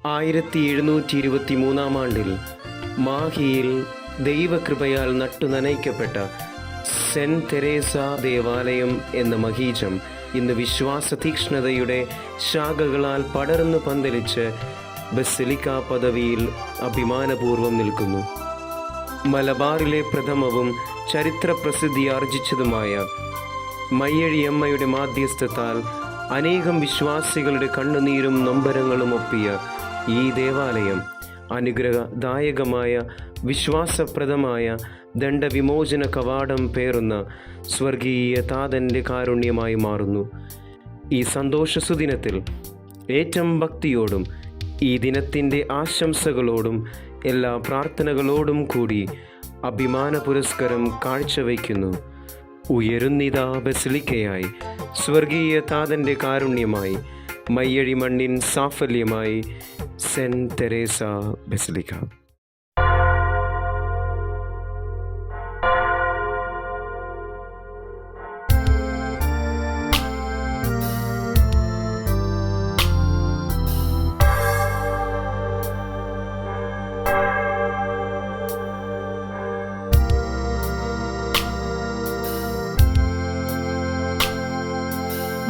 ആയിരത്തി എഴുന്നൂറ്റി ഇരുപത്തി മൂന്നാം ആണ്ടിൽ മാഹിയിൽ ദൈവകൃപയാൽ നട്ടുനനയ്ക്കപ്പെട്ട സെന്റ് തെരേസ ദേവാലയം എന്ന മഹീജം ഇന്ന് വിശ്വാസ തീക്ഷ്ണതയുടെ ശാഖകളാൽ പടർന്നു പന്തലിച്ച് ബസിലിക്ക പദവിയിൽ അഭിമാനപൂർവം നിൽക്കുന്നു. മലബാറിലെ പ്രഥമവും ചരിത്ര പ്രസിദ്ധി ആർജിച്ചതുമായ മയ്യഴിയമ്മയുടെ മാധ്യസ്ഥത്താൽ അനേകം വിശ്വാസികളുടെ കണ്ണുനീരും നൊമ്പരങ്ങളും ഒപ്പിയ ഈ ദേവാലയം അനുഗ്രഹദായകമായ വിശ്വാസപ്രദമായ ദണ്ഡവിമോചന കവാടം പേറുന്ന സ്വർഗീയ താതന്റെ കാരുണ്യമായി മാറുന്നു. ഈ സന്തോഷ സുദിനത്തിൽ ഏറ്റവും ഭക്തിയോടും ഈ ദിനത്തിന്റെ ആശംസകളോടും എല്ലാ പ്രാർത്ഥനകളോടും കൂടി അഭിമാന പുരസ്കരം കാഴ്ചവയ്ക്കുന്നു. ഉയരുന്നിതാ ബസിലിക്കയായി സ്വർഗീയ താതന്റെ കാരുണ്യമായി മയ്യഴി മണ്ണിൻ സാഫല്യമായി Saint Teresa basilica.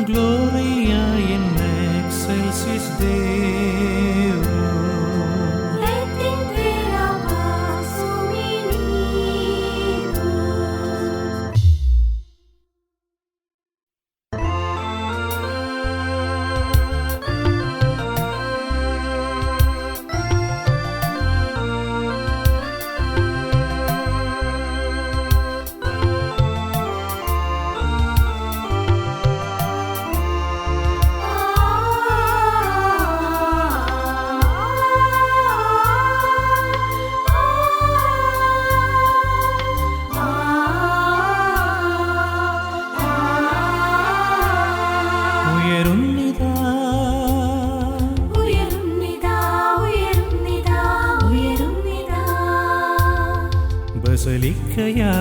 Gloria this is day. ബസലിക്കയാ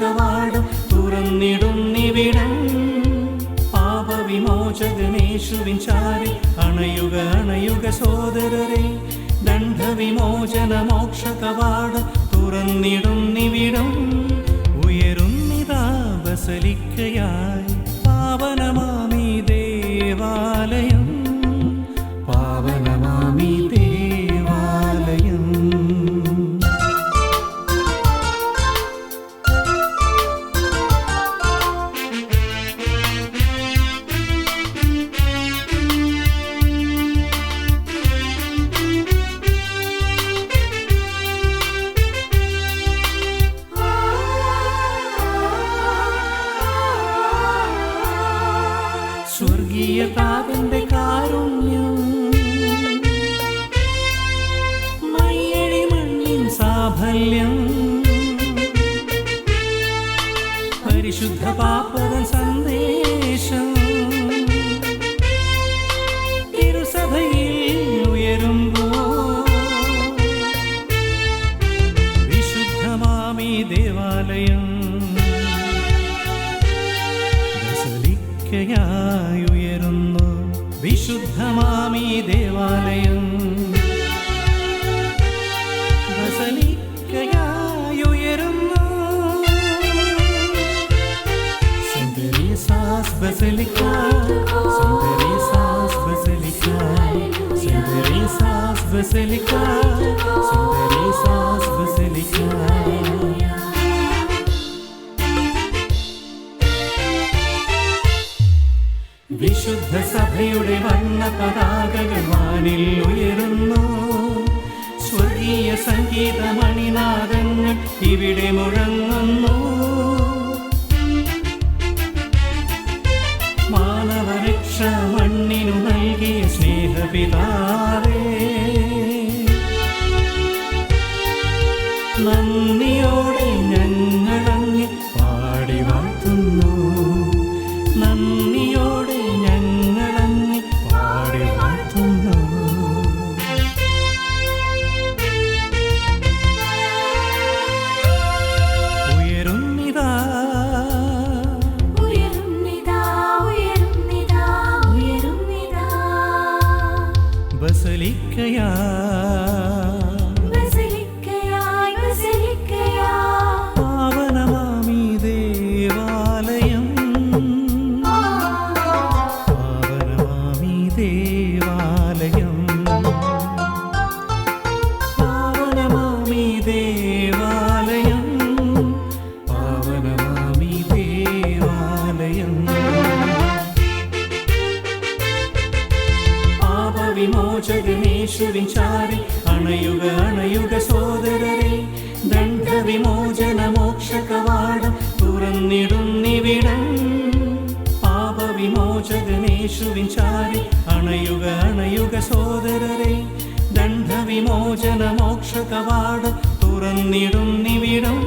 കവാടം തുറന്നിടുന്നിവിടം പാപവിമോചകനേശുവിൻ ചാരി അണയുക അണയുക സോദരരെ ദണ്ഡവിമോചന മോക്ഷ കവാടം തുറന്നിടുന്നിവിടം ഉയരുന്നിതാ ബസലിക്കയായി പാവനമാമി ദേവാലയം. സ്വർഗീയ താതന്റെ കാരുണ്യം. മണ്ണിൻ സാഫല്യം. പരിശുദ്ധ പാപ്പതൻ സെന്തരീസാസ് ബസലിക്ക സെന്തരീസാസ് ബസലിക്ക വിശുദ്ധ സഭയുടെ വർണ പതാകകൾ വാനിൽ ഉയരുന്നു. സ്വർഗീയ സംഗീത ഇവിടെ മുഴങ്ങുന്നു. മാനവരക്ഷ മണ്ണിനു നൽകിയ സ്നേഹപിതാവേ നന്ദിയോടെ പാപവിമോചകനേശുവിൻ ചാരി അണയുക അണയുക സോദരരെ. ദണ്ഡവിമോചന മോക്ഷ കവാടം തുറന്നിടുന്നിവിടം പാപവിമോചകനേശുവിൻ ചാരി അണയുക അണയുക സോദരരെ. ദണ്ഡവിമോചന മോക്ഷ കവാടം തുറന്നിടുന്നിവിടം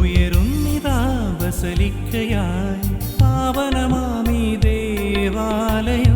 ഉയരുന്നിതാ വസലിക്കയായി പാവനമാമി ദേവാലയം.